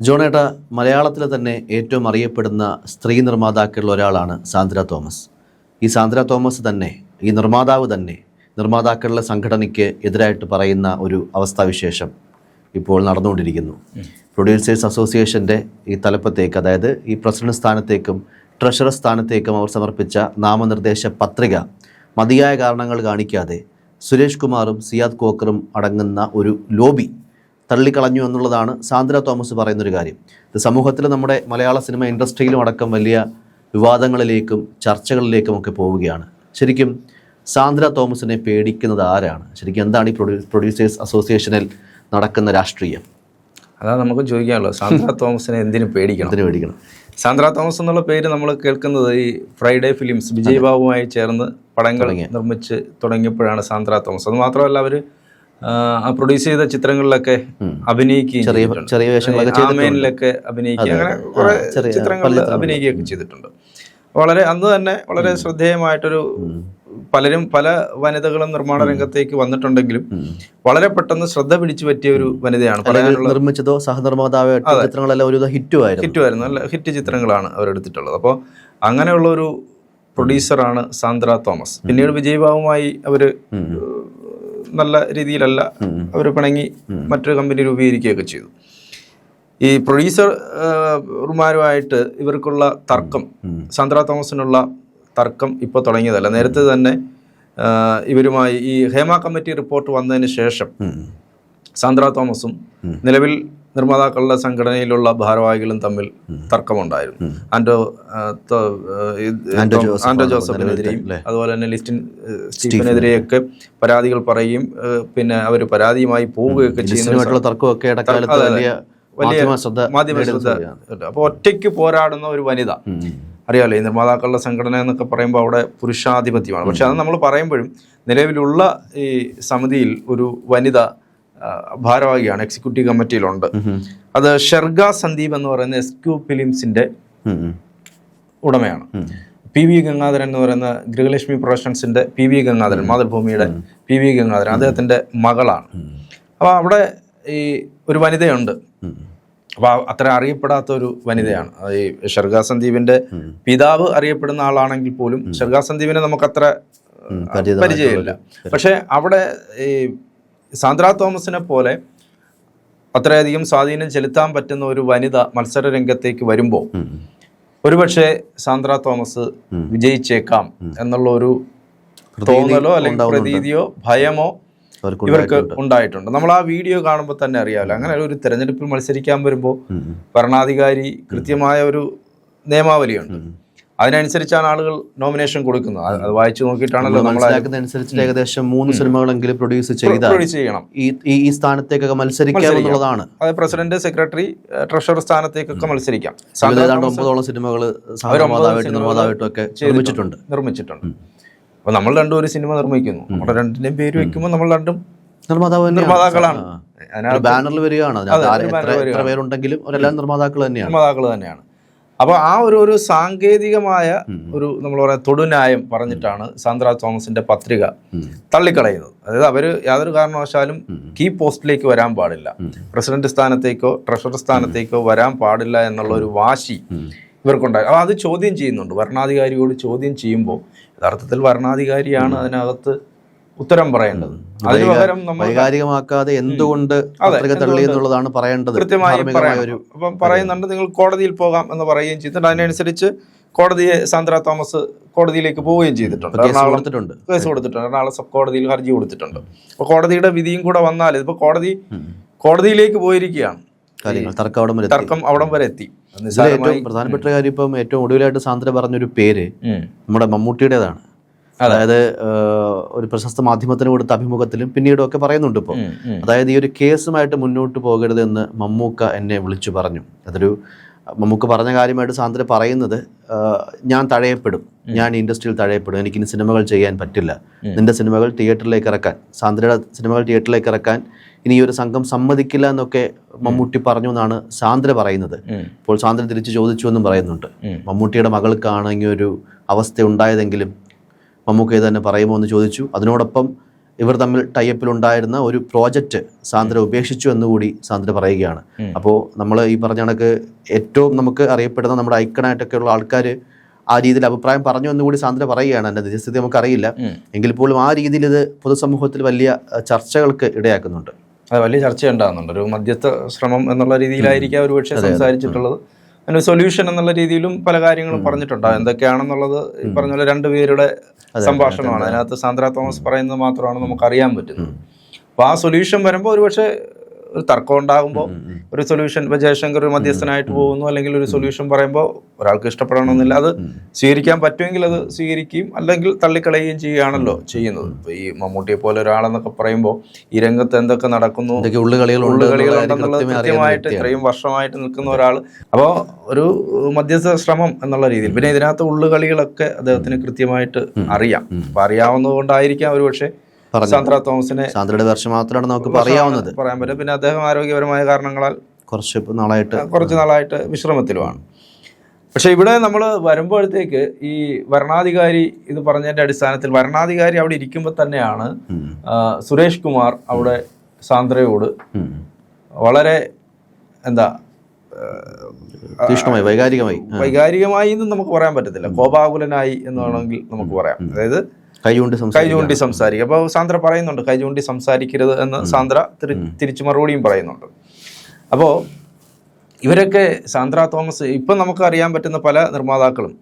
ജോണേട്ട മലയാളത്തിലെ തന്നെ ഏറ്റവും അറിയപ്പെടുന്ന സ്ത്രീ നിർമ്മാതാക്കളിൽ ഒരാളാണ് സാന്ദ്ര തോമസ്. ഈ സാന്ദ്ര തോമസ് തന്നെ ഈ നിർമ്മാതാവ് തന്നെ നിർമ്മാതാക്കളുടെ സംഘടനയ്ക്ക് എതിരായിട്ട് പറയുന്ന ഒരു അവസ്ഥാവിശേഷം ഇപ്പോൾ നടന്നുകൊണ്ടിരിക്കുന്നു. പ്രൊഡ്യൂസേഴ്സ് അസോസിയേഷന്റെ ഈ തലപ്പത്തേക്ക് അതായത് ഈ പ്രസിഡന്റ് സ്ഥാനത്തേക്കും ട്രഷറർ സ്ഥാനത്തേക്കും അവർ സമർപ്പിച്ച നാമനിർദ്ദേശ പത്രിക മതിയായ കാരണങ്ങൾ കാണിക്കാതെ സുരേഷ് കുമാറും സിയാദ് കോക്കറും അടങ്ങുന്ന ഒരു ലോബി തള്ളിക്കളഞ്ഞു എന്നുള്ളതാണ് സാന്ദ്ര തോമസ് പറയുന്നൊരു കാര്യം. ഇത് സമൂഹത്തിൽ നമ്മുടെ മലയാള സിനിമ ഇൻഡസ്ട്രിയിലും അടക്കം വലിയ വിവാദങ്ങളിലേക്കും ചർച്ചകളിലേക്കും ഒക്കെ പോവുകയാണ്. ശരിക്കും സാന്ദ്ര തോമസിനെ പേടിക്കുന്നത് ആരാണ്? ശരിക്കും എന്താണ് ഈ പ്രൊഡ്യൂ പ്രൊഡ്യൂസേഴ്സ് അസോസിയേഷനിൽ നടക്കുന്ന രാഷ്ട്രീയം? അതാണ് നമുക്ക് ചോദിക്കാനുള്ളത്. സാന്ദ്ര തോമസിനെ എന്തിനു പേടിക്കണം? എന്തിനു പേടിക്കണം? സാന്ദ്ര തോമസ് എന്നുള്ള പേര് നമ്മൾ കേൾക്കുന്നത് ഈ ഫ്രൈഡേ ഫിലിംസ് വിജയ് ബാബുമായി ചേർന്ന് പടങ്ങൾ നിർമ്മിച്ച് തുടങ്ങിയപ്പോഴാണ് സാന്ദ്ര തോമസ്. അത് മാത്രമല്ല അവർ പ്രൊഡ്യൂസ് ചെയ്ത ചിത്രങ്ങളിലൊക്കെ അഭിനയിക്കുകയും ചെറിയ ചെയ്തിട്ടുണ്ട്. ചെറിയ വേഷങ്ങളൊക്കെ ചെയ്തിട്ടുണ്ട്. ആമേനിലൊക്കെ അഭിനയിക്കുക അങ്ങനെ കുറെ ചെറിയ ചിത്രങ്ങളിൽ അഭിനയിക്കുകയൊക്കെ ചെയ്തിട്ടുണ്ട്. വളരെ അന്ന് തന്നെ വളരെ ശ്രദ്ധേയമായിട്ടൊരു പലരും പല വനിതകളും നിർമ്മാണ രംഗത്തേക്ക് വന്നിട്ടുണ്ടെങ്കിലും വളരെ പെട്ടെന്ന് ശ്രദ്ധ പിടിച്ചു പറ്റിയ ഒരു വനിതയാണ് നിർമ്മിച്ചതോ സഹനിർമ്മാതാവായിട്ടോ ചിത്രങ്ങളെല്ലാം ഒരു ഹിറ്റുമായിരുന്നു. ഹിറ്റുമായിരുന്നു. നല്ല ഹിറ്റ് ചിത്രങ്ങളാണ് അവരെടുത്തിട്ടുള്ളത്. അപ്പോൾ അങ്ങനെയുള്ള ഒരു പ്രൊഡ്യൂസറാണ് സാന്ദ്ര തോമസ്. പിന്നീട് വിജയ് അവർ അവർ നല്ല രീതിയിലല്ല അവർ പിണങ്ങി മറ്റൊരു കമ്പനി രൂപീകരിക്കുകയൊക്കെ ചെയ്തു. ഈ പ്രൊഡ്യൂസർമാരുമായിട്ട് ഇവർക്കുള്ള തർക്കം സാന്ദ്ര തോമസിനുള്ള തർക്കം ഇപ്പോൾ തുടങ്ങിയതല്ല. നേരത്തെ തന്നെ ഇവരുമായി ഈ ഹേമ കമ്മിറ്റി റിപ്പോർട്ട് വന്നതിന് ശേഷം സാന്ദ്ര തോമസും നിലവിൽ നിർമ്മാതാക്കളുടെ സംഘടനയിലുള്ള ഭാരവാഹികളും തമ്മിൽ തർക്കമുണ്ടായിരുന്നു. ആൻഡോ ആൻഡോ ജോസഫിനെതിരെയും അതുപോലെ തന്നെ ലിസ്റ്റിൻ സ്റ്റീഫിനെതിരെയൊക്കെ പരാതികൾ പറയുകയും പിന്നെ അവർ പരാതിയുമായി പോവുകയൊക്കെ ചെയ്യുന്ന ഒരു ലിസ്റ്റിനുമായിട്ടുള്ള തർക്കമൊക്കെ. വലിയ മാധ്യമ ശ്രദ്ധ. അപ്പോൾ ഒറ്റയ്ക്ക് പോരാടുന്ന ഒരു വനിത. അറിയാമല്ലോ അറിയാലോ ഈ നിർമ്മാതാക്കളുടെ സംഘടന എന്നൊക്കെ പറയുമ്പോൾ അവിടെ പുരുഷാധിപത്യമാണ്. പക്ഷെ അത് നമ്മൾ പറയുമ്പോഴും നിലവിലുള്ള ഈ സമിതിയിൽ ഒരു വനിത ഭാരവാഹിയാണ്. എക്സിക്യൂട്ടീവ് കമ്മിറ്റിയിലുണ്ട് അത് ഷെർഗ സന്ദീപ് എന്ന് പറയുന്ന എസ് ക്യൂ ഫിലിംസിന്റെ. ഉടമയാണ്. പി വി ഗംഗാധരൻ എന്ന് പറയുന്ന ഗൃഹലക്ഷ്മി പ്രൊഡക്ഷൻസിന്റെ പി വി ഗംഗാധരൻ മാതൃഭൂമിയുടെ പി വി ഗംഗാധരൻ അദ്ദേഹത്തിന്റെ മകളാണ്. അപ്പോൾ അവിടെ ഈ ഒരു വനിതയുണ്ട്. അപ്പോൾ അത്ര അറിയപ്പെടാത്ത ഒരു വനിതയാണ്. ഈ ഷർഗാ സന്ദീപിന്റെ പിതാവ് അറിയപ്പെടുന്ന ആളാണെങ്കിൽ പോലും ഷർഗാ സന്ദീപിനെ നമുക്ക് അത്ര പരിചയമില്ല. പക്ഷെ അവിടെ ഈ സാന്ദ്ര തോമസിനെ പോലെ അത്രയധികം സ്വാധീനം ചെലുത്താൻ പറ്റുന്ന ഒരു വനിത മത്സര രംഗത്തേക്ക് വരുമ്പോൾ. ഒരുപക്ഷെ സാന്ദ്ര തോമസ് വിജയിച്ചേക്കാം എന്നുള്ള ഒരു തോന്നലോ അല്ലെങ്കിൽ പ്രതീതിയോ ഭയമോ ഇവർക്ക് ഉണ്ടായിട്ടുണ്ട്. നമ്മൾ ആ വീഡിയോ കാണുമ്പോൾ തന്നെ അറിയാമല്ലോ അങ്ങനെ ഒരു തെരഞ്ഞെടുപ്പിൽ മത്സരിക്കാൻ വരുമ്പോൾ ഭരണാധികാരി കൃത്യമായ ഒരു നിയമാവലിയുണ്ട്. അതിനനുസരിച്ചാണ് ആളുകൾ നോമിനേഷൻ കൊടുക്കുന്നത്. അത് വായിച്ചു നോക്കിയിട്ടാണല്ലോ നമ്മൾ മനസ്സിലാക്കുന്ന അനുസരിച്ച് ഏകദേശം മൂന്ന് സിനിമകളെങ്കിലും പ്രൊഡ്യൂസ് പ്രൊഡ്യൂസ് ചെയ്യണം. ഈ ഈ- സ്ഥാനത്തേക്കൊക്കെ മത്സരിക്കാം എന്നുള്ളതാണ്. അത് പ്രസിഡന്റ് സെക്രട്ടറി ട്രഷറർ സ്ഥാനത്തേക്കൊക്കെ മത്സരിക്കാം. ഒമ്പതോളം സിനിമകൾ നിർമ്മാതാവായിട്ടും ഒക്കെ നിർമ്മിച്ചിട്ടുണ്ട്. നിർമ്മിച്ചിട്ടുണ്ട്. അപ്പൊ നമ്മൾ രണ്ടും ഒരു സിനിമ നിർമ്മിക്കുന്നു. നമ്മുടെ രണ്ടിന്റെയും പേര് വെക്കുമ്പോൾ നമ്മൾ രണ്ടും നിർമ്മാതാവ്. നിർമ്മാതാക്കളാണ്. ബാനറിൽ വരികയാണ്. പേരുണ്ടെങ്കിലും അവരെല്ലാം നിർമ്മാതാക്കൾ തന്നെയാണ്. നിർമ്മാതാക്കൾ തന്നെയാണ്. അപ്പോൾ ആ ഒരു ഒരു സാങ്കേതികമായ ഒരു നമ്മൾ പറയാം തൊടുനായം പറഞ്ഞിട്ടാണ് സാന്ദ്ര തോമസിന്റെ പത്രിക തള്ളിക്കളയുന്നത്. അതായത് അവർ യാതൊരു കാരണവശാലും കീ പോസ്റ്റിലേക്ക് വരാൻ പാടില്ല. പ്രസിഡന്റ് സ്ഥാനത്തേക്കോ ട്രഷറർ സ്ഥാനത്തേക്കോ വരാൻ പാടില്ല എന്നുള്ള ഒരു വാശി ഇവർക്കുണ്ടായി. അപ്പോൾ അത് ചോദ്യം ചെയ്യുന്നുണ്ട്. ഭരണാധികാരിയോട് ചോദ്യം ചെയ്യുമ്പോൾ യഥാർത്ഥത്തിൽ ഭരണാധികാരിയാണ് അതിനകത്ത് ഉത്തരം പറയേണ്ടത്. അതിന് പകരം നമ്മൾ വൈകാരികമാക്കാതെ എന്തുകൊണ്ട് പത്രിക തള്ളി എന്നുള്ളതാണ് പറയേണ്ടത്. കൃത്യമായി. അപ്പം പറയുന്നുണ്ട് നിങ്ങൾ കോടതിയിൽ പോകാം എന്ന് പറയുകയും ചെയ്തിട്ട് അതിനനുസരിച്ച് കോടതിയെ സാന്ദ്ര തോമസ് കോടതിയിലേക്ക് പോവുകയും ചെയ്തിട്ടുണ്ട്. കൊടുത്തിട്ടുണ്ട്. കേസ് കൊടുത്തിട്ടുണ്ട്. എറണാകുളം സബ് കോടതിയിൽ ഹർജി കൊടുത്തിട്ടുണ്ട്. അപ്പോൾ കോടതിയുടെ വിധിയും കൂടെ വന്നാൽ ഇതിപ്പോൾ കോടതി കോടതിയിലേക്ക് പോയിരിക്കുകയാണ്. കാര്യങ്ങൾ തർക്കം അവിടെ വരെ തർക്കം അവിടം വരെ എത്തി. ഏറ്റവും പ്രധാനപ്പെട്ട കാര്യം ഇപ്പം ഏറ്റവും ഒടുവിലായിട്ട് സാന്ദ്ര പറഞ്ഞൊരു പേര് നമ്മുടെ മമ്മൂട്ടിയുടേതാണ്. അതായത് ഒരു പ്രശസ്ത മാധ്യമത്തിന് കൊടുത്ത അഭിമുഖത്തിലും പിന്നീടും ഒക്കെ പറയുന്നുണ്ട് ഇപ്പോൾ. അതായത് ഈ ഒരു കേസുമായിട്ട് മുന്നോട്ട് പോകരുതെന്ന് മമ്മൂക്ക എന്നെ വിളിച്ചു പറഞ്ഞു. അതൊരു മമ്മൂക്ക പറഞ്ഞ കാര്യമായിട്ട് സാന്ദ്ര പറയുന്നത് ഞാൻ തഴയപ്പെടും. ഞാൻ ഇൻഡസ്ട്രിയിൽ തഴയപ്പെടും. എനിക്കിനി സിനിമകൾ ചെയ്യാൻ പറ്റില്ല. നിന്റെ സിനിമകൾ തിയേറ്ററിലേക്ക് ഇറക്കാൻ സാന്ദ്രയുടെ സിനിമകൾ തിയേറ്ററിലേക്ക് ഇറക്കാൻ ഇനി ഈ ഒരു സംഘം സമ്മതിക്കില്ല എന്നൊക്കെ മമ്മൂട്ടി പറഞ്ഞു എന്നാണ് സാന്ദ്ര പറയുന്നത്. ഇപ്പോൾ സാന്ദ്ര തിരിച്ചു ചോദിച്ചു എന്നും പറയുന്നുണ്ട്. മമ്മൂട്ടിയുടെ മകൾക്കാണെങ്കിൽ ഒരു അവസ്ഥ ഉണ്ടായതെങ്കിലും മമ്മൂക്ക ഇത് തന്നെ പറയുമോ എന്ന് ചോദിച്ചു. അതിനോടൊപ്പം ഇവർ തമ്മിൽ ടൈപ്പിലുണ്ടായിരുന്ന ഒരു പ്രോജക്റ്റ് സാന്ദ്ര ഉപേക്ഷിച്ചു എന്നുകൂടി സാന്ദ്ര പറയുകയാണ്. അപ്പോൾ നമ്മൾ ഈ പറഞ്ഞ കണക്ക് ഏറ്റവും നമുക്ക് അറിയപ്പെടുന്ന നമ്മുടെ ഐക്കണായിട്ടൊക്കെ ഉള്ള ആൾക്കാർ ആ രീതിയിൽ അഭിപ്രായം പറഞ്ഞു എന്നുകൂടി സാന്ദ്ര പറയുകയാണ്. എന്റെ നിജസ്ഥിതി നമുക്കറിയില്ല. എങ്കിൽ പോലും ആ രീതിയിൽ ഇത് പൊതുസമൂഹത്തിൽ വലിയ ചർച്ചകൾക്ക് ഇടയാക്കുന്നുണ്ട്. അത് വലിയ ചർച്ച ഉണ്ടാകുന്നുണ്ട് ഒരു മധ്യസ്ഥ ശ്രമം എന്നുള്ള രീതിയിലായിരിക്കാം ഒരു പക്ഷേ സംസാരിച്ചിട്ടുള്ളത്. അതിന് സൊല്യൂഷൻ എന്നുള്ള രീതിയിലും പല കാര്യങ്ങളും പറഞ്ഞിട്ടുണ്ട്. എന്തൊക്കെയാണെന്നുള്ളത് ഈ പറഞ്ഞ പോലെ രണ്ടുപേരുടെ സംഭാഷണമാണ്. അതിനകത്ത് സാന്ദ്ര തോമസ് പറയുന്നത് മാത്രമാണ് നമുക്ക് അറിയാൻ പറ്റുന്നത് അപ്പോൾ ആ സൊല്യൂഷൻ വരുമ്പോൾ ഒരുപക്ഷെ ഒരു തർക്കം ഉണ്ടാകുമ്പോൾ ഒരു സൊല്യൂഷൻ ഇപ്പോൾ ജയശങ്കർ ഒരു മധ്യസ്ഥനായിട്ട് പോകുന്നു അല്ലെങ്കിൽ ഒരു സൊല്യൂഷൻ പറയുമ്പോൾ ഒരാൾക്ക് ഇഷ്ടപ്പെടണമെന്നില്ല. അത് സ്വീകരിക്കാൻ പറ്റുമെങ്കിൽ അത് സ്വീകരിക്കുകയും അല്ലെങ്കിൽ തള്ളിക്കളയുകയും ചെയ്യുകയാണല്ലോ ചെയ്യുന്നത്. ഇപ്പോൾ ഈ മമ്മൂട്ടിയെ പോലെ ഒരാളെന്നൊക്കെ പറയുമ്പോൾ ഈ രംഗത്ത് എന്തൊക്കെ നടക്കുന്നു ഉള്ളുകളികളുണ്ടെന്നുള്ളത് കൃത്യമായി കൃത്യമായിട്ട് ഇത്രയും വർഷമായിട്ട് നിൽക്കുന്ന ഒരാൾ. അപ്പോൾ ഒരു മധ്യസ്ഥ ശ്രമം എന്നുള്ള രീതിയിൽ. പിന്നെ ഇതിനകത്ത് ഉള്ളുകളികളൊക്കെ അദ്ദേഹത്തിന് കൃത്യമായിട്ട് അറിയാം. അപ്പൊ അറിയാവുന്നതുകൊണ്ടായിരിക്കാം ഒരു പക്ഷേ. സാന്ദ്ര തോമസിനെ സാന്ദ്രയുടെ വർഷം മാത്രമാണ് നമുക്ക് പറയാവുന്നത്. പറയാൻ പറ്റും. പിന്നെ അദ്ദേഹം ആരോഗ്യപരമായ കാരണങ്ങളാൽ കുറച്ച് നാളായിട്ട് കുറച്ച് നാളായിട്ട് വിശ്രമത്തിലുമാണ്. പക്ഷേ ഇവിടെ നമ്മൾ വരുമ്പോഴത്തേക്ക് ഈ വരണാധികാരി ഇത് പറഞ്ഞതിന്റെ അടിസ്ഥാനത്തിൽ വരണാധികാരി അവിടെ ഇരിക്കുമ്പോൾ തന്നെയാണ് സുരേഷ് കുമാർ അവിടെ സാന്ദ്രയോട് വളരെ എന്താ വൈകാരികമായി. വൈകാരികമായി എന്ന് നമുക്ക് പറയാൻ പറ്റത്തില്ല. കോപാകുലനായി എന്ന് വേണമെങ്കിൽ നമുക്ക് പറയാം. അതായത് സംസാരിക്കുക കൈചൂണ്ടി സംസാരിക്കുക അപ്പോൾ സാന്ദ്ര പറയുന്നുണ്ട് കൈചൂണ്ടി സംസാരിക്കരുത് എന്ന് സാന്ദ്ര തിരി- തിരിച്ചു മറുപടിയും പറയുന്നുണ്ട്. അപ്പോൾ ഇവരൊക്കെ സാന്ദ്ര തോമസ് ഇപ്പം നമുക്ക് അറിയാൻ പറ്റുന്ന പല നിർമ്മാതാക്കളും.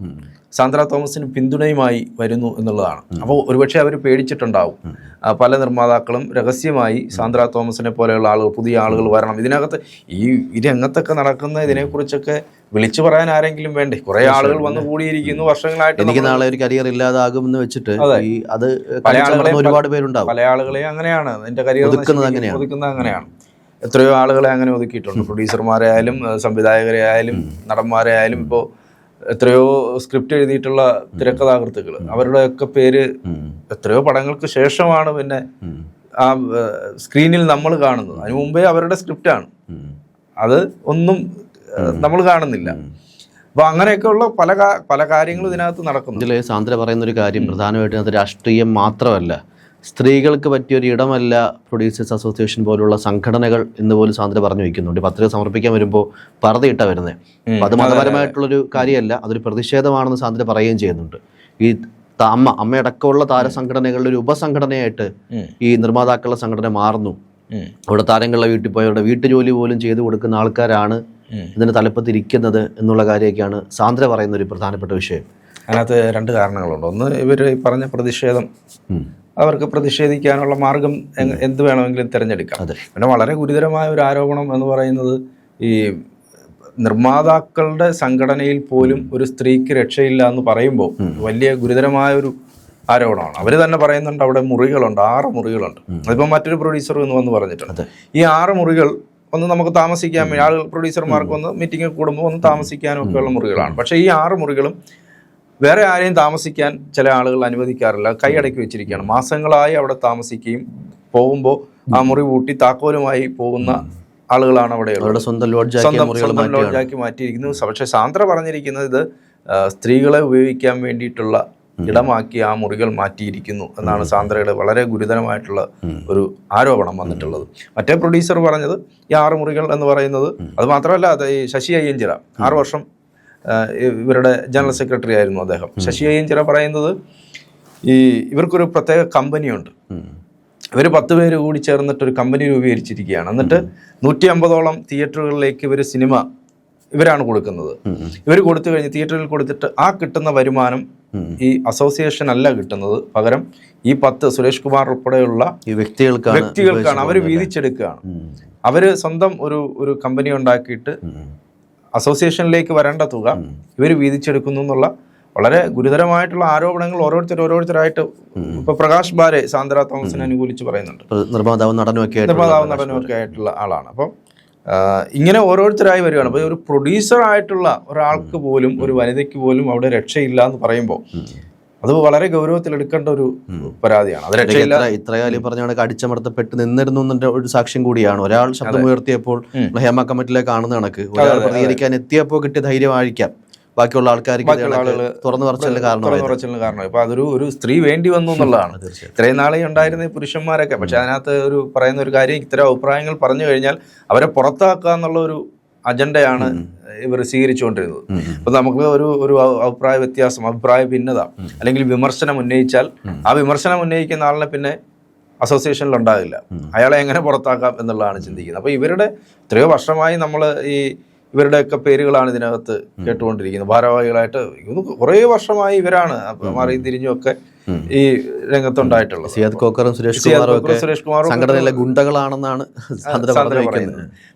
സാന്ദ്ര തോമസിന് പിന്തുണയുമായി വരുന്നു എന്നുള്ളതാണ്. അപ്പോൾ ഒരുപക്ഷെ അവർ പേടിച്ചിട്ടുണ്ടാവും. പല നിർമ്മാതാക്കളും രഹസ്യമായി സാന്ദ്ര തോമസിനെ പോലെയുള്ള ആളുകൾ പുതിയ ആളുകൾ വരണം. ഇതിനകത്ത് ഈ ഈ രംഗത്തൊക്കെ നടക്കുന്ന ഇതിനെക്കുറിച്ചൊക്കെ വിളിച്ചു പറയാൻ ആരെങ്കിലും വേണ്ടേ? കുറെ ആളുകൾ വന്നു കൂടിയിരിക്കുന്നു വർഷങ്ങളായിട്ട് എനിക്ക് നാളെ ഒരു കരിയർ ഇല്ലാതാകും എന്ന് വെച്ചിട്ട് ഈ അത് പല ആളുകളെ ഒരുപാട് പേരുണ്ടാവും. പല ആളുകളെ അങ്ങനെയാണ്. എന്റെ കരിയർ ഒതുക്കുന്നത് അങ്ങനെയാണ്. ഒതുക്കുന്നത് അങ്ങനെയാണ്. എത്രയോ ആളുകളെ അങ്ങനെ ഒതുക്കിയിട്ടുണ്ട്. പ്രൊഡ്യൂസർമാരെ ആയാലും സംവിധായകരെ ആയാലും നടന്മാരെ ആയാലും ഇപ്പോൾ എത്രയോ സ്ക്രിപ്റ്റ് എഴുതിയിട്ടുള്ള തിരക്കഥാകൃത്തുക്കൾ അവരുടെയൊക്കെ പേര് എത്രയോ പടങ്ങൾക്ക് ശേഷമാണ് പിന്നെ ആ സ്ക്രീനിൽ നമ്മൾ കാണുന്നത്. അതിനു മുമ്പേ അവരുടെ സ്ക്രിപ്റ്റാണ്. അത് ഒന്നും നമ്മൾ കാണുന്നില്ല. അപ്പൊ അങ്ങനെയൊക്കെയുള്ള പല പല കാര്യങ്ങളും ഇതിനകത്ത് നടക്കുന്നു ഇതിൽ സാന്ദ്ര പറയുന്ന ഒരു കാര്യം പ്രധാനമായിട്ടും അത് രാഷ്ട്രീയം മാത്രമല്ല. സ്ത്രീകൾക്ക് പറ്റിയൊരു ഇടമല്ല പ്രൊഡ്യൂസേഴ്സ് അസോസിയേഷൻ പോലുള്ള സംഘടനകൾ എന്ന് പോലും സാന്ദ്ര പറഞ്ഞു വയ്ക്കുന്നുണ്ട്. പത്രിക സമർപ്പിക്കാൻ വരുമ്പോൾ പറതയിട്ടാ വരുന്നത് അപ്പം അത് മതപരമായിട്ടുള്ളൊരു കാര്യമല്ല അതൊരു പ്രതിഷേധമാണെന്ന് സാന്ദ്ര പറയുകയും ചെയ്യുന്നുണ്ട്. ഈ അമ്മ അമ്മയടക്കമുള്ള താരസംഘടനകളുടെ ഒരു ഉപസംഘടനയായിട്ട് ഈ നിർമ്മാതാക്കളുടെ സംഘടന മാറുന്നു. അവിടെ താരങ്ങളുടെ വീട്ടിൽ പോയി അവരുടെ വീട്ടുജോലി പോലും ചെയ്തു കൊടുക്കുന്ന ആൾക്കാരാണ്. ഇതിന് തലപ്പത്തിരിക്കുന്നത് എന്നുള്ള കാര്യമൊക്കെയാണ് സാന്ദ്ര പറയുന്ന ഒരു പ്രധാനപ്പെട്ട വിഷയം. അതിനകത്ത് രണ്ട് കാരണങ്ങളുണ്ട്. ഒന്ന് ഇവർ പറഞ്ഞ പ്രതിഷേധം. അവർക്ക് പ്രതിഷേധിക്കാനുള്ള മാർഗം എന്ത് വേണമെങ്കിലും തിരഞ്ഞെടുക്കാം. പിന്നെ വളരെ ഗുരുതരമായ ഒരു ആരോപണം എന്ന് പറയുന്നത് ഈ നിർമ്മാതാക്കളുടെ സംഘടനയിൽ പോലും ഒരു സ്ത്രീക്ക് രക്ഷയില്ല എന്ന് പറയുമ്പോൾ വലിയ ഗുരുതരമായ ഒരു ആരോപണമാണ്. അവർ തന്നെ പറയുന്നുണ്ട് അവിടെ മുറികളുണ്ട് ആറ് മുറികളുണ്ട്. അതിപ്പോൾ മറ്റൊരു പ്രൊഡ്യൂസർ എന്ന് വന്ന് പറഞ്ഞിട്ടുണ്ട്. ഈ ആറ് മുറികൾ ഒന്ന് നമുക്ക് താമസിക്കാൻ ആളുകൾ പ്രൊഡ്യൂസർമാർക്ക് ഒന്ന് മീറ്റിംഗ് കൂടുമ്പോൾ ഒന്ന് താമസിക്കാനും ഒക്കെയുള്ള മുറികളാണ്. പക്ഷേ ഈ ആറ് മുറികളും വേറെ ആരെയും താമസിക്കാൻ ചില ആളുകൾ അനുവദിക്കാറില്ല. കൈയടക്കി വെച്ചിരിക്കുകയാണ്. മാസങ്ങളായി അവിടെ താമസിക്കുകയും പോകുമ്പോൾ ആ മുറി പൂട്ടി താക്കോലുമായി പോകുന്ന ആളുകളാണ് അവിടെ അവരുടെ സ്വന്തം ലോഡ്ജാക്കി മാറ്റിയിരിക്കുന്നു. പക്ഷെ സാന്ദ്ര പറഞ്ഞിരിക്കുന്നത് ഇത് സ്ത്രീകളെ ഉപയോഗിക്കാൻ വേണ്ടിയിട്ടുള്ള ഇടമാക്കി ആ മുറികൾ മാറ്റിയിരിക്കുന്നു എന്നാണ് സാന്ദ്രയുടെ വളരെ ഗുരുതരമായിട്ടുള്ള ഒരു ആരോപണം വന്നിട്ടുള്ളത്. മറ്റേ പ്രൊഡ്യൂസർ പറഞ്ഞത് ഈ ആറ് മുറികൾ എന്ന് പറയുന്നത് അത് മാത്രമല്ല അത് ഈ ശശി അയ്യഞ്ചിറ ആറ് വർഷം ഇവരുടെ ജനറൽ സെക്രട്ടറി ആയിരുന്നു അദ്ദേഹം. ശശി അയ്യഞ്ചിറ പറയുന്നത് ഈ ഇവർക്കൊരു പ്രത്യേക കമ്പനിയുണ്ട്. ഇവർ പത്ത് പേര് കൂടി ചേർന്നിട്ട് ഒരു കമ്പനി രൂപീകരിച്ചിരിക്കുകയാണ്. എന്നിട്ട് നൂറ്റി അമ്പതോളം തിയേറ്ററുകളിലേക്ക് ഇവർ സിനിമ ഇവരാണ് കൊടുക്കുന്നത്. ഇവർ കൊടുത്തു കഴിഞ്ഞ് തിയേറ്ററിൽ കൊടുത്തിട്ട് ആ കിട്ടുന്ന വരുമാനം ഈ അസോസിയേഷൻ അല്ല കിട്ടുന്നത്. പകരം ഈ പത്ത് സുരേഷ് കുമാർ ഉൾപ്പെടെയുള്ള വ്യക്തികൾക്കാണ് വ്യക്തികൾക്കാണ്. അവർ വീതിച്ചെടുക്കുകയാണ്. അവർ അവർ സ്വന്തം ഒരു ഒരു കമ്പനി ഉണ്ടാക്കിയിട്ട്. അസോസിയേഷനിലേക്ക് വരേണ്ട തുക ഇവർ വീതിച്ചെടുക്കുന്നു എന്നുള്ള വളരെ ഗുരുതരമായിട്ടുള്ള ആരോപണങ്ങൾ ഓരോരുത്തർ ഓരോരുത്തരായിട്ട് ഇപ്പൊ പ്രകാശ് ബാരെ സാന്ദ്ര തോമസിനെ അനുകൂലിച്ച് പറയുന്നുണ്ട്. നിർമ്മാതാവ് നടനൊക്കെ നിർമ്മാതാവ് നടനൊക്കെ ആയിട്ടുള്ള ആളാണ്. അപ്പം ഇങ്ങനെ ഓരോരുത്തരായി വരികയാണ്. അപ്പോൾ ഒരു പ്രൊഡ്യൂസർ ആയിട്ടുള്ള ഒരാൾക്ക് പോലും ഒരു വനിതയ്ക്ക് പോലും അവിടെ രക്ഷയില്ല എന്ന് പറയുമ്പോൾ അത് വളരെ ഗൗരവത്തിൽ എടുക്കേണ്ട ഒരു പരാതിയാണ്. അത് രക്ഷയില്ല എത്ര ഇത്ര കാലം പറഞ്ഞ കണക്ക് അടിച്ചമർത്തപ്പെട്ട് നിന്നിരുന്നു എന്നതിന്റെ ഒരു സാക്ഷ്യം കൂടിയാണ്. ഒരാൾ ശബ്ദം ഉയർത്തിയപ്പോൾ. ഹേമ കമ്മിറ്റിയിലെ കാണുന്ന കണക്ക്. ഒരാൾ പ്രതികരിക്കാൻ എത്തിയപ്പോൾ കിട്ടിയ ധൈര്യമായിരിക്കാം ബാക്കിയുള്ള ആൾക്കാർക്ക് തുറന്നു പറച്ചിലിന് കാരണം ഇപ്പൊ അതൊരു ഒരു സ്ത്രീ വേണ്ടി വന്നു എന്നുള്ളതാണ്. ഇത്രയും നാളെ ഉണ്ടായിരുന്ന പുരുഷന്മാരൊക്കെ. പക്ഷെ അതിനകത്ത് ഒരു പറയുന്ന ഒരു കാര്യം ഇത്തരം അഭിപ്രായങ്ങൾ പറഞ്ഞു കഴിഞ്ഞാൽ അവരെ പുറത്താക്കുക എന്നുള്ള ഒരു അജണ്ടയാണ് ഇവർ സ്വീകരിച്ചുകൊണ്ടിരുന്നത്. അപ്പൊ നമുക്ക് ഒരു ഒരു അഭിപ്രായ വ്യത്യാസം അഭിപ്രായ ഭിന്നത അല്ലെങ്കിൽ വിമർശനം ഉന്നയിച്ചാൽ ആ വിമർശനം ഉന്നയിക്കുന്ന ആളിനെ പിന്നെ അസോസിയേഷനിൽ ഉണ്ടാകില്ല. അയാളെ എങ്ങനെ പുറത്താക്കാം എന്നുള്ളതാണ് ചിന്തിക്കുന്നത്. അപ്പൊ ഇവരുടെ എത്രയോ വർഷമായി നമ്മൾ ഈ ഇവരുടെയൊക്കെ പേരുകളാണ് ഇതിനകത്ത് കേട്ടുകൊണ്ടിരിക്കുന്നത്. ഭാരവാഹികളായിട്ട് കുറേ വർഷമായി ഇവരാണ്. മാറി മാറിയും തിരിഞ്ഞും ഒക്കെ ഈ രംഗത്തുണ്ടായിട്ടുള്ളത്. സിയാദ് കോക്കറും സുരേഷ് കുമാറും സുരേഷ് കുമാറും സംഘടനയിലെ ഗുണ്ടകളാണെന്നാണ്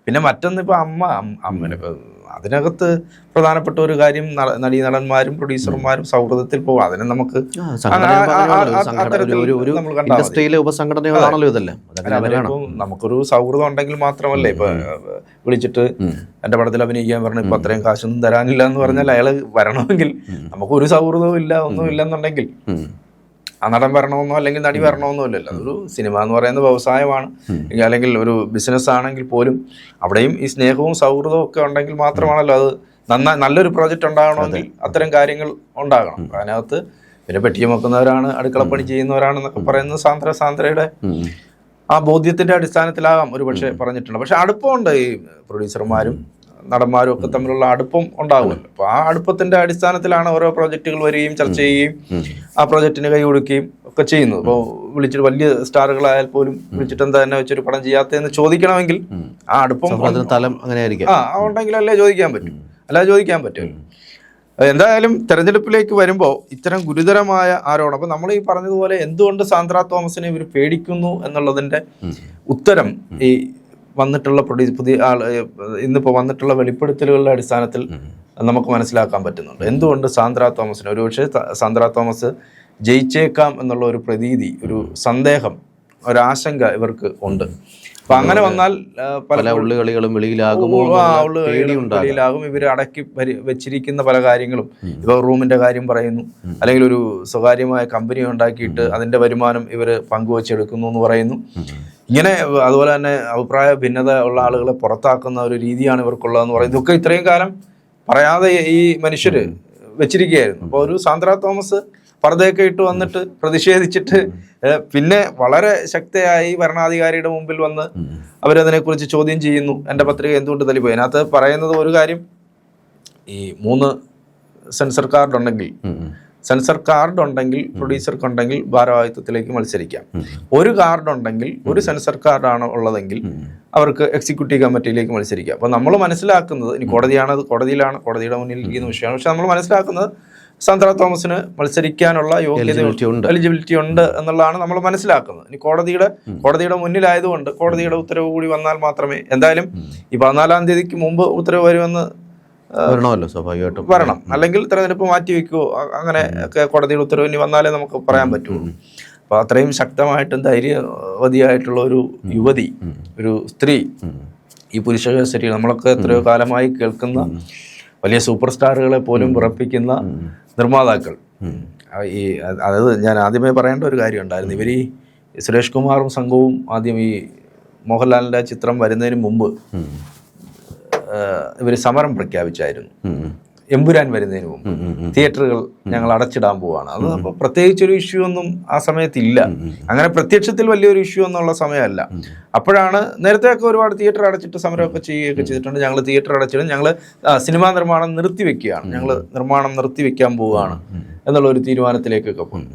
പിന്നെ മറ്റൊന്ന് ഇപ്പൊ അമ്മ അം- അമ്മനെ ഇപ്പൊ അതിനകത്ത് പ്രധാനപ്പെട്ട ഒരു കാര്യം നട- നടീനടന്മാരും പ്രൊഡ്യൂസർമാരും സൗഹൃദത്തിൽ പോകും. അതിനെ നമുക്ക്. ഇൻഡസ്ട്രിയിലെ ഉപസംഘടനകളാണല്ലോ ഇതെല്ലാം. നമുക്കൊരു സൗഹൃദം ഉണ്ടെങ്കിൽ മാത്രമല്ലേ ഇപ്പൊ വിളിച്ചിട്ട് എന്റെ പടത്തിൽ അഭിനയിക്കാൻ പറഞ്ഞു ഇപ്പൊ അത്രയും കാശൊന്നും തരാനില്ല എന്ന് പറഞ്ഞാൽ അയാൾ വരണമെങ്കിൽ നമുക്ക് ഒരു സൗഹൃദവും ഇല്ല ഒന്നും ഇല്ലെന്നുണ്ടെങ്കിൽ. ആ നടൻ വരണമെന്നോ അല്ലെങ്കിൽ നടി വരണമെന്നോ അല്ലല്ലോ അതൊരു സിനിമ എന്ന് പറയുന്ന വ്യവസായമാണ് അല്ലെങ്കിൽ ഒരു ബിസിനസ് ആണെങ്കിൽ പോലും അവിടെയും ഈ സ്നേഹവും സൗഹൃദവും ഒക്കെ ഉണ്ടെങ്കിൽ മാത്രമാണല്ലോ അത് നന്നായി നല്ലൊരു പ്രോജക്റ്റ് ഉണ്ടാകണമെങ്കിൽ അത്തരം കാര്യങ്ങൾ ഉണ്ടാകണം. അതിനകത്ത് പിന്നെ പെട്ടിയും വെക്കുന്നവരാണ് അടുക്കളപ്പണി ചെയ്യുന്നവരാണ് എന്നൊക്കെ പറയുന്നത് സാന്ദ്ര സാന്ദ്രയുടെ ആ ബോധ്യത്തിന്റെ അടിസ്ഥാനത്തിലാകാം ഒരു പക്ഷേ പറഞ്ഞിട്ടുണ്ട്. പക്ഷെ അടുപ്പമുണ്ട് ഈ പ്രൊഡ്യൂസർമാരും നടന്മാരും ഒക്കെ തമ്മിലുള്ള അടുപ്പം ഉണ്ടാകുമല്ലോ അപ്പോൾ ആ അടുപ്പത്തിന്റെ അടിസ്ഥാനത്തിലാണ് ഓരോ പ്രോജക്റ്റുകൾ വരികയും ചർച്ച ചെയ്യുകയും ആ പ്രോജക്റ്റിന് കൈ കൊടുക്കുകയും ഒക്കെ ചെയ്യുന്നത്. അപ്പോൾ വിളിച്ചിട്ട് വലിയ സ്റ്റാറുകളായാൽ പോലും വിളിച്ചിട്ട് എന്താ തന്നെ വെച്ചൊരു പടം ചെയ്യാത്തതെന്ന് ചോദിക്കണമെങ്കിൽ ആ അടുപ്പം തലം ആ ഉണ്ടെങ്കിൽ അല്ലേ ചോദിക്കാൻ പറ്റും. അല്ലാതെ ചോദിക്കാൻ പറ്റും. എന്തായാലും തെരഞ്ഞെടുപ്പിലേക്ക് വരുമ്പോൾ ഇത്തരം ഗുരുതരമായ ആരോപണം അപ്പം നമ്മൾ ഈ പറഞ്ഞതുപോലെ എന്തുകൊണ്ട് സാന്ദ്ര തോമസിനെ ഇവർ പേടിക്കുന്നു എന്നുള്ളതിന്റെ ഉത്തരം ഈ വന്നിട്ടുള്ള പ്രൊഡ്യൂസ് പുതിയ ആൾ ഇന്നിപ്പോൾ വന്നിട്ടുള്ള വെളിപ്പെടുത്തലുകളുടെ അടിസ്ഥാനത്തിൽ നമുക്ക് മനസ്സിലാക്കാൻ പറ്റുന്നുണ്ട്. എന്തുകൊണ്ട് സാന്ദ്ര തോമസിന്? ഒരുപക്ഷെ സാന്ദ്ര തോമസ് ജയിച്ചേക്കാം എന്നുള്ള ഒരു പ്രതീതി ഒരു സന്ദേഹം ഒരാശങ്ക ഇവർക്ക് ഉണ്ട്. അപ്പൊ അങ്ങനെ വന്നാൽ പല ഉള്ളുകളികളും വെളിയിലാകുമോ വെളിയിലാകും. ഇവർ അടക്കി വെച്ചിരിക്കുന്ന പല കാര്യങ്ങളും. ഇപ്പൊ റൂമിന്റെ കാര്യം പറയുന്നു. അല്ലെങ്കിൽ ഒരു സ്വകാര്യമായ കമ്പനി ഉണ്ടാക്കിയിട്ട് അതിന്റെ വരുമാനം ഇവർ പങ്കുവച്ചെടുക്കുന്നു എന്ന് പറയുന്നു. ഇങ്ങനെ അതുപോലെ തന്നെ അഭിപ്രായ ഭിന്നത ഉള്ള ആളുകളെ പുറത്താക്കുന്ന ഒരു രീതിയാണ് ഇവർക്കുള്ളതെന്ന് പറയുന്നത് ഇതൊക്കെ ഇത്രയും കാലം പറയാതെ ഈ മനുഷ്യര് വെച്ചിരിക്കുകയായിരുന്നു. അപ്പോൾ ഒരു സാന്ദ്ര തോമസ് പർദ്ദയൊക്കെ ഇട്ട് വന്നിട്ട് പ്രതിഷേധിച്ചിട്ട് പിന്നെ വളരെ ശക്തയായി ഭരണാധികാരിയുടെ മുമ്പിൽ വന്ന് അവരതിനെക്കുറിച്ച് ചോദ്യം ചെയ്യുന്നു. എന്റെ പത്രിക എന്തുകൊണ്ട് തല്ലിപ്പോയി അതിനകത്ത് പറയുന്നത് ഒരു കാര്യം ഈ മൂന്ന് സെൻസർ കാർഡ് ഉണ്ടെങ്കിൽ. സെൻസർ കാർഡ് ഉണ്ടെങ്കിൽ പ്രൊഡ്യൂസർക്ക് ഉണ്ടെങ്കിൽ ഭാരവാഹിത്വത്തിലേക്ക് മത്സരിക്കാം. ഒരു കാർഡ് ഉണ്ടെങ്കിൽ ഒരു സെൻസർ കാർഡാണ് ഉള്ളതെങ്കിൽ അവർക്ക് എക്സിക്യൂട്ടീവ് കമ്മിറ്റിയിലേക്ക് മത്സരിക്കാം. അപ്പോൾ നമ്മൾ മനസ്സിലാക്കുന്നത് ഇനി കോടതിയാണ് അത് കോടതിയിലാണ് കോടതിയുടെ മുന്നിൽ ഇരിക്കുന്ന വിഷയമാണ്. പക്ഷെ നമ്മൾ മനസ്സിലാക്കുന്നത് സാന്ദ്ര തോമസിന് മത്സരിക്കാനുള്ള യോഗ്യത ഉണ്ട്. എലിജിബിലിറ്റി ഉണ്ട് എന്നുള്ളതാണ് നമ്മൾ മനസ്സിലാക്കുന്നത്. ഇനി കോടതിയുടെ കോടതിയുടെ മുന്നിലായതുകൊണ്ട് കോടതിയുടെ ഉത്തരവ് കൂടി വന്നാൽ മാത്രമേ എന്തായാലും ഈ പതിനാലാം തീയതിക്ക് മുമ്പ് ഉത്തരവ് വരുമെന്ന് വരണമല്ലോ സ്വാഭാവികമായിട്ടും. വരണം. അല്ലെങ്കിൽ തെരഞ്ഞെടുപ്പ് മാറ്റി വെക്കുവോ? അങ്ങനെ ഒക്കെ കോടതിയുടെ ഉത്തരവ് ഇനി വന്നാലേ നമുക്ക് പറയാൻ പറ്റുള്ളൂ. അപ്പൊ അത്രയും ശക്തമായിട്ടും ധൈര്യവതിയായിട്ടുള്ള ഒരു യുവതി ഒരു സ്ത്രീ ഈ പുരുഷ കേസരി നമ്മളൊക്കെ എത്രയോ കാലമായി കേൾക്കുന്ന വലിയ സൂപ്പർ സ്റ്റാറുകളെ പോലും ഉറപ്പിക്കുന്ന നിർമ്മാതാക്കൾ. ഈ അതായത് ഞാൻ ആദ്യമേ പറയേണ്ട ഒരു കാര്യം ഉണ്ടായിരുന്നു. ഇവർ ഈ സുരേഷ് കുമാറും സംഘവും ആദ്യം ഈ മോഹൻലാലിന്റെ ചിത്രം വരുന്നതിന് മുമ്പ്. ഇവർ സമരം പ്രഖ്യാപിച്ചായിരുന്നു. എമ്പുരാൻ വരുന്നതിന് മുമ്പ്. തിയേറ്ററുകൾ ഞങ്ങൾ അടച്ചിടാൻ പോവാണ്. അത് അപ്പോൾ പ്രത്യേകിച്ചൊരു ഇഷ്യൂ ഒന്നും ആ സമയത്ത് ഇല്ല അങ്ങനെ പ്രത്യക്ഷത്തിൽ വലിയൊരു ഇഷ്യൂ എന്നുള്ള സമയമല്ല. അപ്പോഴാണ് നേരത്തെ ഒക്കെ ഒരുപാട് തിയേറ്റർ അടച്ചിട്ട് സമരമൊക്കെ ചെയ്യുകയൊക്കെ ചെയ്തിട്ടുണ്ട്. ഞങ്ങൾ തിയേറ്റർ അടച്ചിടും. ഞങ്ങൾ സിനിമാ നിർമ്മാണം നിർത്തിവെക്കുകയാണ്. ഞങ്ങൾ നിർമ്മാണം നിർത്തിവെക്കാൻ പോവുകയാണ് എന്നുള്ള ഒരു തീരുമാനത്തിലേക്കൊക്കെ പോകും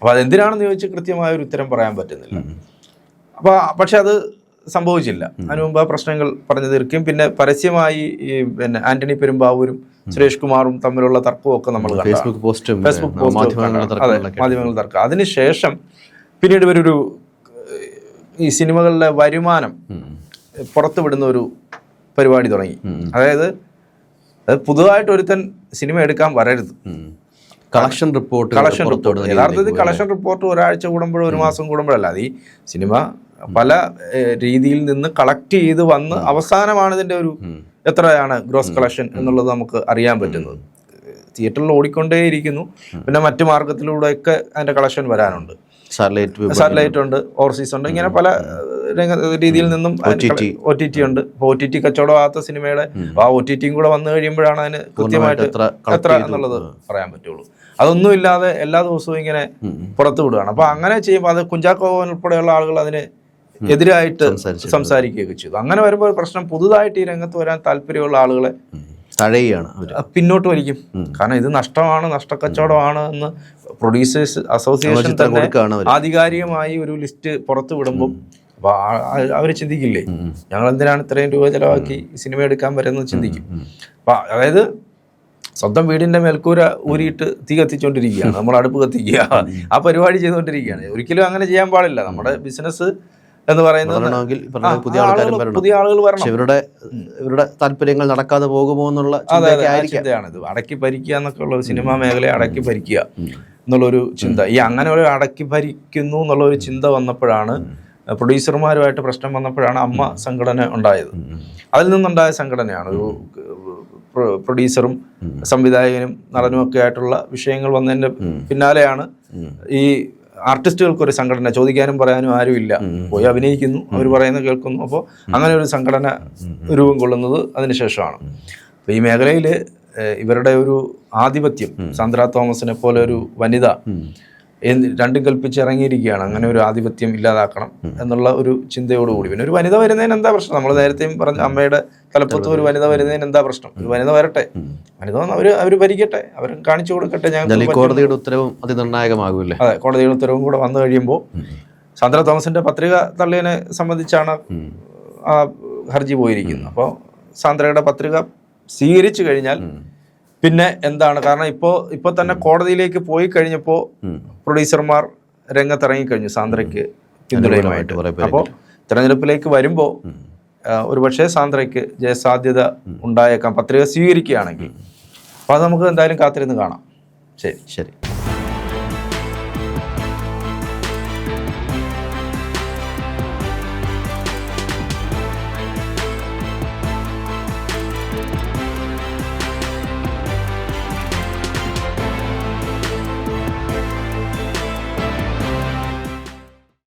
അപ്പോൾ അതെന്തിനാണെന്ന് ചോദിച്ച് കൃത്യമായ ഒരു ഉത്തരം പറയാൻ പറ്റുന്നില്ല. അപ്പോൾ പക്ഷെ അത് സംഭവിച്ചില്ല. അതിനു മുമ്പ് ആ പ്രശ്നങ്ങൾ പറഞ്ഞു തീർക്കുകയും പിന്നെ പരസ്യമായി ഈ പിന്നെ ആന്റണി പെരുമ്പാവൂരും സുരേഷ് കുമാറും തമ്മിലുള്ള തർക്കവും ഒക്കെ നമ്മൾ ഫേസ്ബുക്ക് പോസ്റ്റും ഫേസ്ബുക്ക് പോസ്റ്റ് മാധ്യമങ്ങൾ തർക്കം. അതിനുശേഷം പിന്നീട് ഇവരൊരു ഈ സിനിമകളിലെ വരുമാനം പുറത്തുവിടുന്ന ഒരു പരിപാടി തുടങ്ങി. അതായത് അത് പുതുതായിട്ട് ഒരുത്തൻ സിനിമ എടുക്കാൻ വരരുത്. Collection report collection report. യഥാർത്ഥത്തിൽ കളക്ഷൻ റിപ്പോർട്ട് ഒരാഴ്ച കൂടുമ്പോഴോ ഒരു മാസം കൂടുമ്പോഴല്ല അത് ഈ സിനിമ പല രീതിയിൽ നിന്ന് കളക്ട് ചെയ്ത് വന്ന് അവസാനമാണ് ഇതിന്റെ ഒരു എത്രയാണ് ഗ്രോസ് കളക്ഷൻ എന്നുള്ളത് നമുക്ക് അറിയാൻ പറ്റുന്നത്. തിയേറ്ററിൽ ഓടിക്കൊണ്ടേയിരിക്കുന്നു. പിന്നെ മറ്റു മാർഗത്തിലൂടെയൊക്കെ അതിന്റെ കളക്ഷൻ വരാനുണ്ട്. സാറ്റലൈറ്റ് ഉണ്ട് ഓവർസീസ് ഉണ്ട് ഇങ്ങനെ പല രീതിയിൽ നിന്നും. ഒ ടി ടി ഉണ്ട്. ഒ ടി ടി കച്ചവടമാകാത്ത സിനിമയുടെ ആ ഒ ടി ടിയും കൂടെ വന്നു കഴിയുമ്പോഴാണ് അതിന് കൃത്യമായിട്ട് എത്ര എന്നുള്ളത് പറയാൻ പറ്റുള്ളൂ. അതൊന്നും ഇല്ലാതെ എല്ലാ ദിവസവും ഇങ്ങനെ പുറത്തു വിടുകയാണ്. അപ്പൊ അങ്ങനെ ചെയ്യുമ്പോൾ അത് കുഞ്ചാക്കോ ഉൾപ്പെടെയുള്ള ആളുകൾ അതിന് എതിരായിട്ട്. സംസാരിക്കുകയൊക്കെ ചെയ്തു. അങ്ങനെ വരുമ്പോൾ പ്രശ്നം പുതുതായിട്ട് ഈ രംഗത്ത് വരാൻ താല്പര്യമുള്ള ആളുകളെ. തഴയുകയാണ് പിന്നോട്ട് വലിക്കും. കാരണം ഇത് നഷ്ടമാണ് നഷ്ടക്കച്ചവടമാണ് എന്ന് പ്രൊഡ്യൂസേഴ്സ് അസോസിയേഷൻ തന്നെ ആധികാരികമായി ഒരു ലിസ്റ്റ് പുറത്തു വിടുമ്പോൾ അവർ ചിന്തിക്കില്ലേ? ഞങ്ങൾ എന്തിനാണ് ഇത്രയും രൂപ ചിലവാക്കി സിനിമ എടുക്കാൻ വരുന്നത് ചിന്തിക്കും. അപ്പൊ അതായത് സ്വന്തം വീടിന്റെ മേൽക്കൂര ഊരിയിട്ട് തീ കത്തിച്ചുകൊണ്ടിരിക്കുകയാണ് നമ്മൾ അടുപ്പ് കത്തിക്കുക. ആ പരിപാടി ചെയ്തുകൊണ്ടിരിക്കുകയാണ്. ഒരിക്കലും അങ്ങനെ ചെയ്യാൻ പാടില്ല. നമ്മുടെ ബിസിനസ് എന്ന് പറയുന്നത്? പുതിയ ആ ആൾക്കാരും ആളുകൾ- വരണം. പുതിയ ആളുകൾ വരണം. ഇവരുടെ ഇവരുടെ താല്പര്യങ്ങൾ നടക്കാതെ പോകുമോ എന്നുള്ള ചിന്തയാണിത് അടക്കി ഭരിക്കുക എന്നൊക്കെ ഉള്ള ഒരു സിനിമാ മേഖലയെ അടക്കി ഭരിക്കുക എന്നുള്ളൊരു ചിന്ത. ഈ അങ്ങനെ ഒരു അടക്കി ഭരിക്കുന്നു എന്നുള്ള ഒരു ചിന്ത വന്നപ്പോഴാണ് പ്രൊഡ്യൂസർമാരുമായിട്ട് പ്രശ്നം വന്നപ്പോഴാണ് അമ്മ സംഘടന ഉണ്ടായത്. അതിൽ നിന്നുണ്ടായ സംഘടനയാണ്. ഒരു പ്രൊഡ്യൂസറും സംവിധായകനും നടനും ഒക്കെ ആയിട്ടുള്ള വിഷയങ്ങൾ വന്നതിന്റെ പിന്നാലെയാണ് ഈ ആർട്ടിസ്റ്റുകൾക്ക് ഒരു സംഘടന ചോദിക്കാനും പറയാനും ആരുമില്ല. പോയി അഭിനയിക്കുന്നു അവർ പറയുന്നത് കേൾക്കുന്നു. അപ്പോൾ അങ്ങനെ ഒരു സംഘടന രൂപം കൊള്ളുന്നത് അതിനുശേഷമാണ് അപ്പോൾ ഈ മേഖലയിൽ ഇവരുടെ ഒരു ആധിപത്യം സാന്ദ്ര തോമസിനെ പോലെ ഒരു വനിത രണ്ടും കൽപ്പിച്ച് ഇറങ്ങിയിരിക്കുകയാണ് അങ്ങനെ ഒരു ആധിപത്യം ഇല്ലാതാക്കണം എന്നുള്ള ഒരു ചിന്തയോടുകൂടി. പിന്നെ ഒരു വനിത വരുന്നതിന് എന്താ പ്രശ്നം? നമ്മൾ നേരത്തെയും പറഞ്ഞ അമ്മയുടെ തലപ്പത്ത് ഒരു വനിത വരുന്നതിന് എന്താ പ്രശ്നം? ഒരു വനിത വരട്ടെ. വനിത അവർ അവർ അവർ ഭരിക്കട്ടെ. അവർ കാണിച്ചു കൊടുക്കട്ടെ ഞാൻ കോടതിയുടെ ഉത്തരവും അതിനിർണായകമാകൂല്ലേ അതെ കോടതിയുടെ ഉത്തരവും കൂടെ വന്നു കഴിയുമ്പോൾ സാന്ദ്ര തോമസിന്റെ പത്രിക തള്ളിയതിനെ സംബന്ധിച്ചാണ് ആ ഹർജി പോയിരിക്കുന്നത്. അപ്പോൾ സാന്ദ്രയുടെ പത്രിക സ്വീകരിച്ചു കഴിഞ്ഞാൽ പിന്നെ എന്താണ്? കാരണം ഇപ്പോൾ ഇപ്പോൾ തന്നെ കോടതിയിലേക്ക് പോയി കഴിഞ്ഞപ്പോൾ പ്രൊഡ്യൂസർമാർ രംഗത്തിറങ്ങി കഴിഞ്ഞു സാന്ദ്രയ്ക്ക് പിന്തുണയുമായിട്ട്. അപ്പോൾ തെരഞ്ഞെടുപ്പിലേക്ക് വരുമ്പോൾ ഒരുപക്ഷെ സാന്ദ്രയ്ക്ക് ജയസാധ്യത ഉണ്ടായേക്കാം. പത്രിക സ്വീകരിക്കുകയാണെങ്കിൽ. അപ്പോൾ അത് നമുക്ക് എന്തായാലും കാത്തിരുന്ന് കാണാം. ശരി. ശരി.